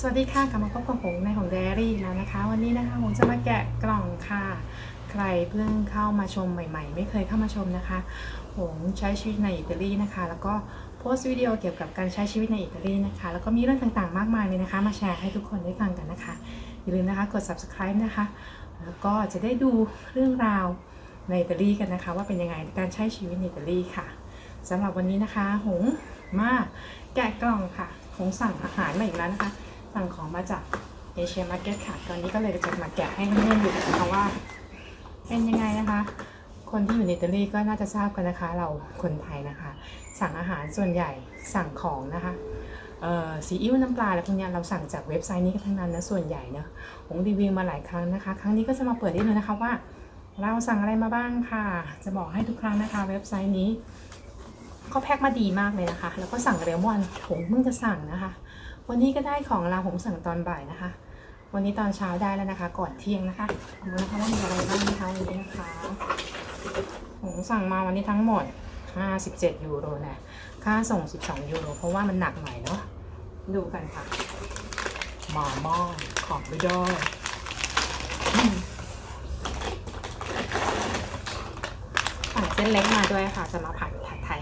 สวัสดีค่ะกลับมาพบกับหงในของเดรี่แล้วนะคะ วันนี้นะคะหงจะมาแกะกล่องค่ะ ใครเพิ่งเข้ามาชมใหม่ ๆ ไม่เคยเข้ามาชมนะคะหงใช้ชีวิตในอิตาลีนะคะ แล้วก็โพสต์วิดีโอเกี่ยวกับการใช้ชีวิตในอิตาลีนะคะ แล้วก็มีเรื่องต่างๆ มากมายเลยนะคะ มาแชร์ให้ทุกคนได้ฟังกันนะคะ อย่าลืมนะคะกด subscribe นะคะ แล้วก็จะได้ดูเรื่องราวในอิตาลีกันนะคะ ว่าเป็นยังไงการใช้ชีวิตในอิตาลีค่ะสำหรับวันนี้นะคะ หงมาแกะกล่องค่ะ หงสั่งอาหารมาอีกแล้วนะคะ สั่งของมาจากเอเชียมาร์เก็ตค่ะ ตอนนี้ก็เลยจะมาแกะให้เพื่อนๆดูนะคะว่า เป็นยังไงนะคะ คนที่อยู่ในอิตาลีก็น่าจะทราบกันนะคะ เราคนไทยนะคะ สั่งอาหารส่วนใหญ่สั่งของนะคะซีอิ๊วน้ำปลาอะไรพวกนี้เราสั่งจากเว็บไซต์นี้กันทั้งนั้นนะส่วนใหญ่เนอะผมรีวิวมาหลายครั้งนะคะ ครั้งนี้ก็จะมาเปิดให้ดูนะคะว่า เราสั่งอะไรมาบ้างค่ะ จะบอกให้ทุกครั้งนะคะ เว็บไซต์นี้เขาแพ็คมาดีมากเลยนะคะ แล้วก็สั่งเร็วมอวันผมเพิ่งจะสั่งนะคะ วันนี้ก็ได้ของเราผมสั่งตอนบ่ายนะคะ วันนี้ตอนเช้าได้แล้วนะคะ ก่อนเที่ยงนะคะดูนะคะว่ามีอะไรบ้างนะคะวันนี้นะคะผมสั่งมาวันนี้ทั้งหมด 57 ยูโรนะค่าส่ง 12 ยูโร เพราะว่ามันหนักหน่อยเนาะดูกันค่ะหมาม่อขอบไปด้วยอืมสั่งเส้นเล็กมาด้วยค่ะจะมาผัดผัดไทย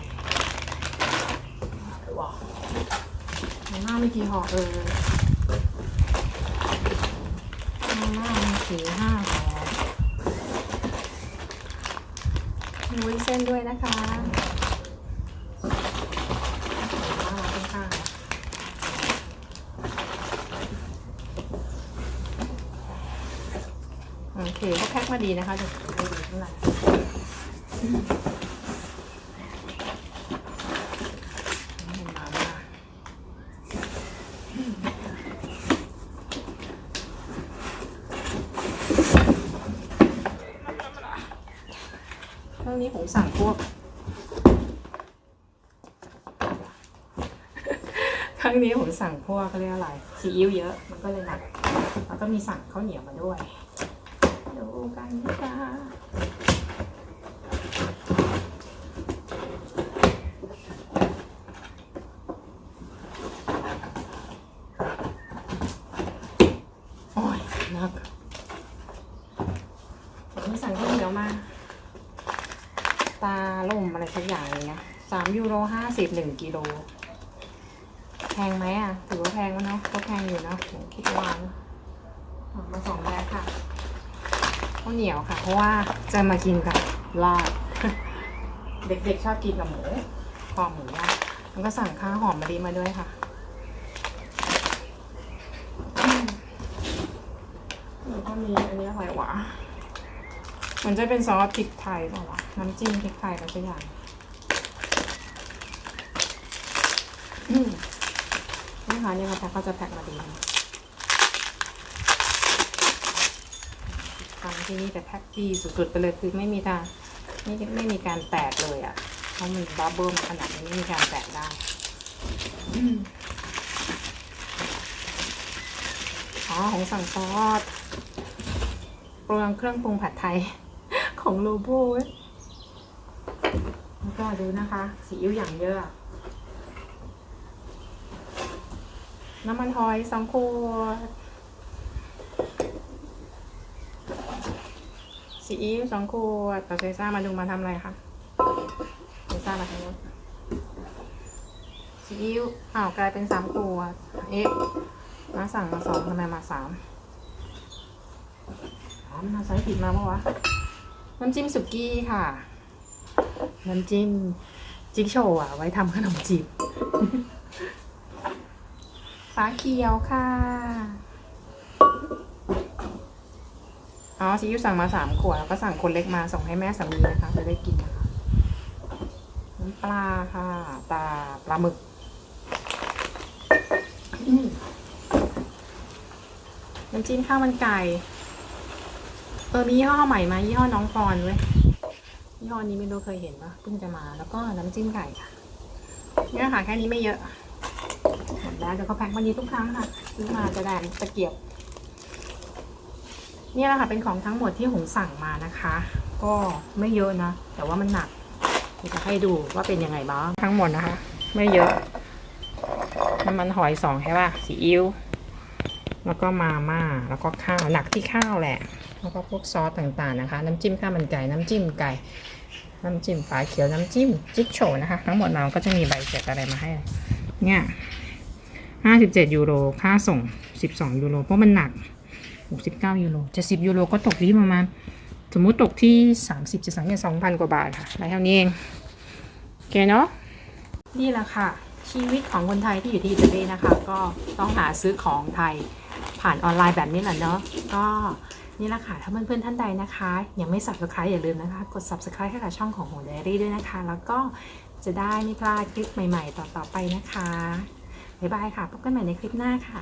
ว้าว มาม่ามีกี่ห่อเออมาม่ามีสี่ห้าห่อมีวุ้นเส้นด้วยนะคะน่ารักค่ะโอเคเขาแพ็คมาดีนะคะเดี๋ยวดูดูข้างในนี่มาม่าเรื่อง นี้ผมสั่งพวก ครั้งนี้ผมสั่งพวกเขาเรียกอะไรซีอิ๊วเยอะมันก็เลยหนัก แล้วก็มีสั่งข้าวเหนียวมาด้วยดูกันนะคะโอ้ยหนักผมสั่งข้าวเหนียวมา ตาล่มอะไรสักอย่างเลยนะสามยูโรห้าสิบหนึ่งกิโล แพงไหมอะ ถือว่าแพงมั้ยเนาะก็แพงอยู่เนาะผมคิดว่านะเอามาสองแบบค่ะข้าวเหนียวค่ะ เพราะว่าจะมากินกับลาบเด็กๆชอบกินกับหมูคอหมูย่างแล้วก็สั่งข้าวหอมมะลิมาด้วยค่ะแล้วก็มีอันนี้อะไรวะ มันจะเป็นซอสพริกไทยเปล่าวะน้ำจิ้มพริกไทยอะไรสักอย่างอืมนะคะนี่เขาแพ็คเขาจะแพ็คมาดีนะทางที่นี่แต่แพ็คดีสุดๆไปเลยคือไม่มีทางไม่ไม่มีการแตกเลยอะ่ะ เพราะมันบับเบิ้ลขนาดนี้ไม่มีการแตกได้อ๋อของสั่งซอสปรแกรมเครื่องปรุงผัดไทย ของโลโบเว้ยแล้วก็ดูนะคะ สีอิ๊วอย่างเยอะ น้ำมันหอยสองขวดซีอิ๊วสองขวดต่อเซซ่ามาดูมาทำอะไรคะเซซ่ามาทำนู้นซีอิ๊วอ้าวกลายเป็นสามขวด เอ๊ะมาสั่งมาสองทำไมมาสามอ๋อมันเอาไซส์ผิดมาปะวะ น้ำจิ้มสุกี้ค่ะ น้ำจิ้มจิ๊กโชว์อะไว้ทำขนมจีบฟ้าเขียวค่ะ อ๋อซีอิ๊วสั่งมาสามขวดแล้วก็สั่งคนเล็กมาส่งให้แม่สามีนะคะ จะได้กินนะคะน้ำปลาค่ะปลาปลาหมึกอืมน้ำจิ้มข้าวมันไก่ เออมียี่ห้อใหม่มายี่ห้อน้องพรเว้ยยี่ห้อนี้ไม่รู้เคยเห็นปะเพิ่งจะมาแล้วก็น้ำจิ้มไก่ค่ะเนี่ยค่ะแค่นี้ไม่เยอะหมดแล้วเดี๋ยวเขาแพ็ควันนี้ทุกครั้งค่ะซื้อมาจะแดนตะเกียบเนี่ยแหละค่ะเป็นของทั้งหมดที่หงสั่งมานะคะ ก็ไม่เยอะนะ แต่ว่ามันหนักจะให้ดูว่าเป็นยังไงบ้างทั้งหมดนะคะ ไม่เยอะน้ำมันหอยสองใช่ป่ะซีอิ๊วแล้วก็มาม่าแล้วก็ข้าวหนักที่ข้าวแหละ แล้วก็พวกซอสต่างๆนะคะ น้ำจิ้มข้าวมันไก่ น้ำจิ้มไก่ น้ำจิ้มฝาเขียว น้ำจิ้มจิ๊กโฉนะคะ ทั้งหมดเราก็จะมีใบเสร็จอะไรมาให้ เนี่ย57ยูโร ค่าส่ง12ยูโร เพราะมันหนัก69ยูโร70ยูโรก็ตกที่ประมาณ สมมุติตกที่30จะสังเกต2,000กว่าบาทค่ะได้เท่านี้เองโอเคเนาะ นี่แหละค่ะ ชีวิตของคนไทยที่อยู่ที่อิตาลีนะคะ ก็ต้องหาซื้อของไทยผ่านออนไลน์แบบนี้แหละเนาะ ก็ นี่แหละค่ะ ถ้าเพื่อนๆท่านใดนะคะ ยังไม่ subscribe อย่าลืมนะคะ กด subscribe ให้กับช่องของโฮเดรี่ด้วยนะคะ แล้วก็จะได้ไม่พลาดคลิปใหม่ๆ ต่อๆไปนะคะ บ๊ายบายค่ะ พบกันใหม่ในคลิปหน้าค่ะ